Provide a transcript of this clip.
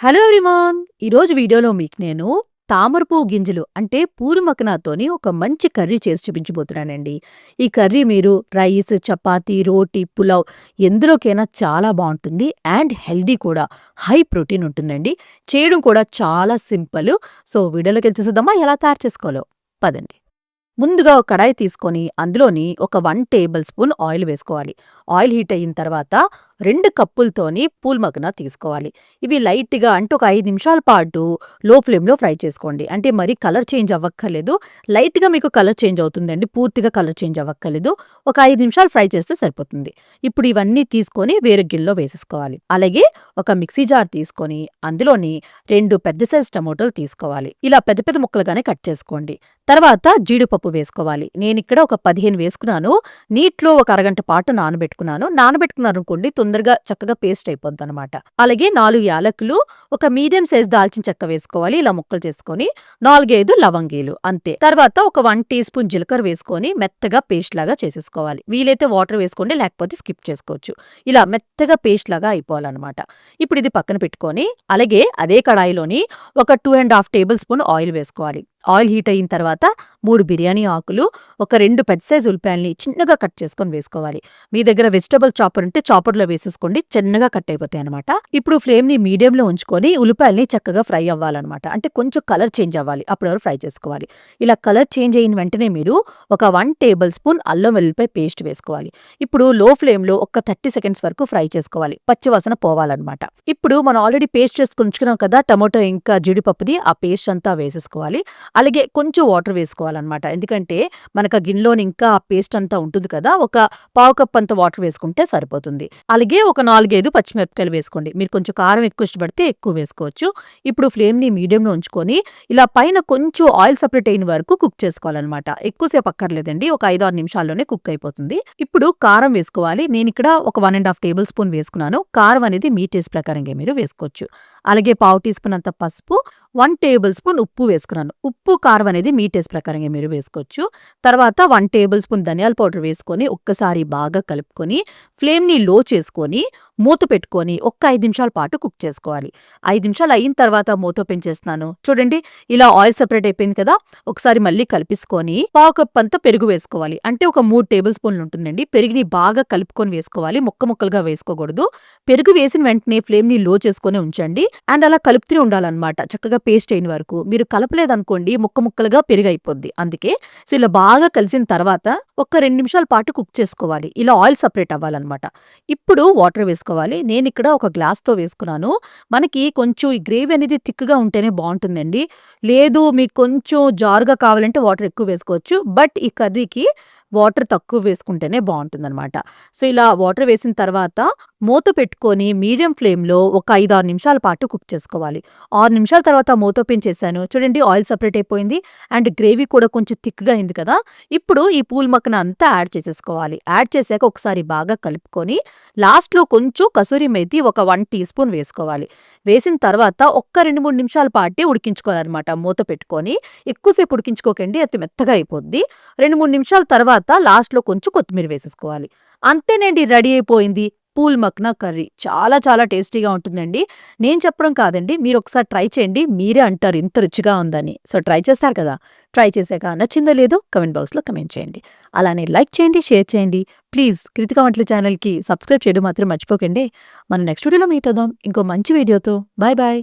Hello ఎవ్రీమాన్ ఈరోజు వీడియోలో మీకు నేను తామరపువ్వు గింజలు అంటే పూరుమకనాతోని ఒక మంచి కర్రీ చేసి చూపించబోతున్నానండి. ఈ కర్రీ మీరు రైస్ చపాతీ రోటీ పులావ్ ఎందులోకైనా చాలా బాగుంటుంది అండ్ హెల్దీ కూడా. హై ప్రోటీన్ ఉంటుందండి. చేయడం కూడా చాలా సింపుల్. సో వీడియోలోకి చూసేద్దామా? ఎలా తయారు చేసుకోవాలో? పదండి. ముందుగా ఒక కడాయి తీసుకొని అందులోని ఒక వన్ టేబుల్ స్పూన్ ఆయిల్ వేసుకోవాలి. ఆయిల్ హీట్ అయిన తర్వాత రెండు కప్పులతోని పూల్ మగన తీసుకోవాలి. ఇవి లైట్గా అంటే ఒక ఐదు నిమిషాల పాటు లో ఫ్లేమ్లో ఫ్రై చేసుకోండి. అంటే మరి కలర్ చేంజ్ అవ్వక్కర్లేదు. లైట్గా మీకు కలర్ చేంజ్ అవుతుందండి. పూర్తిగా కలర్ చేంజ్ అవ్వక్కర్లేదు. ఒక ఐదు నిమిషాలు ఫ్రై చేస్తే సరిపోతుంది. ఇప్పుడు ఇవన్నీ తీసుకొని వేరే గిన్నెలో వేసేసుకోవాలి. అలాగే ఒక మిక్సీ జార్ తీసుకొని అందులోని రెండు పెద్ద సైజ్ టమోటాలు తీసుకోవాలి. ఇలా పెద్ద పెద్ద ముక్కలుగానే కట్ చేసుకోండి. తర్వాత జీడిపప్పు వేసుకోవాలి. నేను ఇక్కడ ఒక పదిహేను వేసుకున్నాను. నీటిలో ఒక అరగంట పాటు నానబెట్టుకున్నాను నానబెట్టుకున్నాను అనుకోండి తొందరగా చక్కగా పేస్ట్ అయిపోద్ది అనమాట అలాగే నాలుగు యాలకులు ఒక మీడియం సైజ్ దాల్చిన చెక్క వేసుకోవాలి. ఇలా ముక్కలు చేసుకొని నాలుగైదు లవంగీలు అంతే. తర్వాత ఒక వన్ టీ స్పూన్ జీలకర్ర వేసుకొని మెత్తగా పేస్ట్ లాగా చేసేసుకోవాలి. వీలైతే వాటర్ వేసుకోండి లేకపోతే స్కిప్ చేసుకోవచ్చు. ఇలా మెత్తగా పేస్ట్ లాగా అయిపోవాలన్నమాట. ఇప్పుడు ఇది పక్కన పెట్టుకొని అలాగే అదే కడాయిలోని ఒక two and half tablespoon oil వేసుకోవాలి. ఆయిల్ హీట్ అయిన తర్వాత మూడు బిర్యానీ ఆకులు ఒక రెండు పెద్ద సైజు ఉల్లిపాయల్ని చిన్నగా కట్ చేసుకొని వేసుకోవాలి. మీ దగ్గర వెజిటబుల్ చాపర్ ఉంటే చాపర్లో వేసేసుకోండి చిన్నగా కట్ అయిపోతాయి అనమాట ఇప్పుడు ఫ్లేమ్ని మీడియంలో ఉంచుకొని ఉల్లిపాయల్ని చక్కగా ఫ్రై అవ్వాలన్నమాట. అంటే కొంచెం కలర్ చేంజ్ అవ్వాలి అప్పుడు ఫ్రై చేసుకోవాలి. ఇలా కలర్ చేంజ్ అయిన వెంటనే మీరు ఒక వన్ టేబుల్ స్పూన్ అల్లం వెల్లిపాయ పేస్ట్ వేసుకోవాలి. ఇప్పుడు లో ఫ్లేమ్లో ఒక థర్టీ సెకండ్స్ వరకు ఫ్రై చేసుకోవాలి పచ్చివాసన పోవాలన్నమాట. ఇప్పుడు మనం ఆల్రెడీ పేస్ట్ చేసుకుని ఉంచుకున్నాం కదా టమాటో ఇంకా జీడిపప్పుది ఆ పేస్ట్ అంతా వేసేసుకోవాలి. అలాగే కొంచెం వాటర్ వేసుకోవాలన్నమాట. ఎందుకంటే మనకు ఆ గిన్నెలోని ఇంకా ఆ పేస్ట్ అంతా ఉంటుంది కదా ఒక పావు కప్ అంత వాటర్ వేసుకుంటే సరిపోతుంది. అలాగే ఒక నాలుగైదు పచ్చిమిరపకాయలు వేసుకోండి. మీరు కొంచెం కారం ఎక్కువ ఇష్టపడితే ఎక్కువ వేసుకోవచ్చు. ఇప్పుడు ఫ్లేమ్ని మీడియంలో ఉంచుకొని ఇలా పైన కొంచెం ఆయిల్ సపరేట్ అయిన వరకు కుక్ చేసుకోవాలన్నమాట. ఎక్కువసేపు అక్కర్లేదండి. ఒక ఐదు ఆరు నిమిషాల్లోనే కుక్ అయిపోతుంది. ఇప్పుడు కారం వేసుకోవాలి. నేను ఇక్కడ ఒక one and half tablespoon వేసుకున్నాను. కారం అనేది మీ టేస్ట్ ప్రకారంగా మీరు వేసుకోవచ్చు. అలాగే పావు టీ స్పూన్ అంత పసుపు వన్ టేబుల్ స్పూన్ ఉప్పు వేసుకున్నాను. ఉప్పు కారం అనేది మీ టేస్ట్ ప్రకారంగా మీరు వేసుకోవచ్చు. తర్వాత వన్ టేబుల్ స్పూన్ ధనియాల పౌడర్ వేసుకొని ఒక్కసారి బాగా కలుపుకొని ఫ్లేమ్ని లో చేసుకొని మూత పెట్టుకొని ఒక్క ఐదు నిమిషాల పాటు కుక్ చేసుకోవాలి. ఐదు నిమిషాలు అయిన తర్వాత మూత పెంచేస్తున్నాను చూడండి ఇలా ఆయిల్ సెపరేట్ అయిపోయింది కదా ఒకసారి మళ్ళీ కలిపిసుకొని పావు కప్ అంతా పెరుగు వేసుకోవాలి. అంటే ఒక మూడు టేబుల్ స్పూన్లు ఉంటుందండి. పెరుగుని బాగా కలుపుకొని వేసుకోవాలి. ముక్క ముక్కలుగా వేసుకోకూడదు. పెరుగు వేసిన వెంటనే ఫ్లేమ్ని లో చేసుకొని ఉంచండి. అండ్ అలా కలుపుతూనే ఉండాలన్నమాట. చక్కగా పేస్ట్ అయిన వరకు మీరు కలపలేదనుకోండి ముక్క ముక్కలుగా పెరిగైపోద్ది. అందుకే సో ఇలా బాగా కలిసిన తర్వాత ఒక రెండు నిమిషాల పాటు కుక్ చేసుకోవాలి. ఇలా ఆయిల్ సపరేట్ అవ్వాలన్నమాట. ఇప్పుడు వాటర్ వేసుకోవాలి. నేను ఇక్కడ ఒక గ్లాస్తో వేసుకున్నాను. మనకి కొంచెం ఈ గ్రేవీ అనేది థిక్గా ఉంటేనే బాగుంటుందండి. లేదు మీకు కొంచెం జారుగా కావాలంటే వాటర్ ఎక్కువ వేసుకోవచ్చు. బట్ ఈ కర్రీకి వాటర్ తక్కువ వేసుకుంటేనే బాగుంటుందన్నమాట. సో ఇలా వాటర్ వేసిన తర్వాత మూత పెట్టుకొని మీడియం ఫ్లేమ్లో ఒక ఐదు ఆరు నిమిషాల పాటు కుక్ చేసుకోవాలి. ఆరు నిమిషాల తర్వాత మూత ఓపెన్ చేశాను. చూడండి ఆయిల్ సపరేట్ అయిపోయింది. అండ్ గ్రేవీ కూడా కొంచెం థిక్గా అయింది కదా! ఇప్పుడు ఈ పూల్ మక్కన అంతా యాడ్ చేసేసుకోవాలి. యాడ్ చేశాక ఒకసారి బాగా కలుపుకొని లాస్ట్లో కొంచెం కసూరి మేతి ఒక వన్ టీ స్పూన్ వేసుకోవాలి. వేసిన తర్వాత ఒక్క రెండు మూడు నిమిషాల పాటే ఉడికించుకోవాలన్నమాట. మూత పెట్టుకొని ఎక్కువసేపు ఉడికించుకోకండి అది మెత్తగా అయిపోద్ది. రెండు మూడు నిమిషాల తర్వాత లాస్ట్లో కొంచెం కొత్తిమీర వేసేసుకోవాలి. అంతేనండి రెడీ అయిపోయింది. పూల్ మక్నా కర్రీ. చాలా చాలా టేస్టీగా ఉంటుందండి. నేను చెప్పడం కాదండి మీరు ఒకసారి ట్రై చేయండి. మీరే అంటారు ఇంత రుచిగా ఉందని. సో ట్రై చేస్తారు కదా. ట్రై చేశాక నచ్చిందో లేదో కమెంట్ బాక్స్లో కమెంట్ చేయండి. అలానే లైక్ చేయండి షేర్ చేయండి. ప్లీజ్ కృతిక వంటల ఛానల్కి సబ్స్క్రైబ్ చేయడం మాత్రం మర్చిపోకండి. మనం నెక్స్ట్ వీడియోలో మీట్ అవుదాం. ఇంకో మంచి వీడియోతో. Bye bye.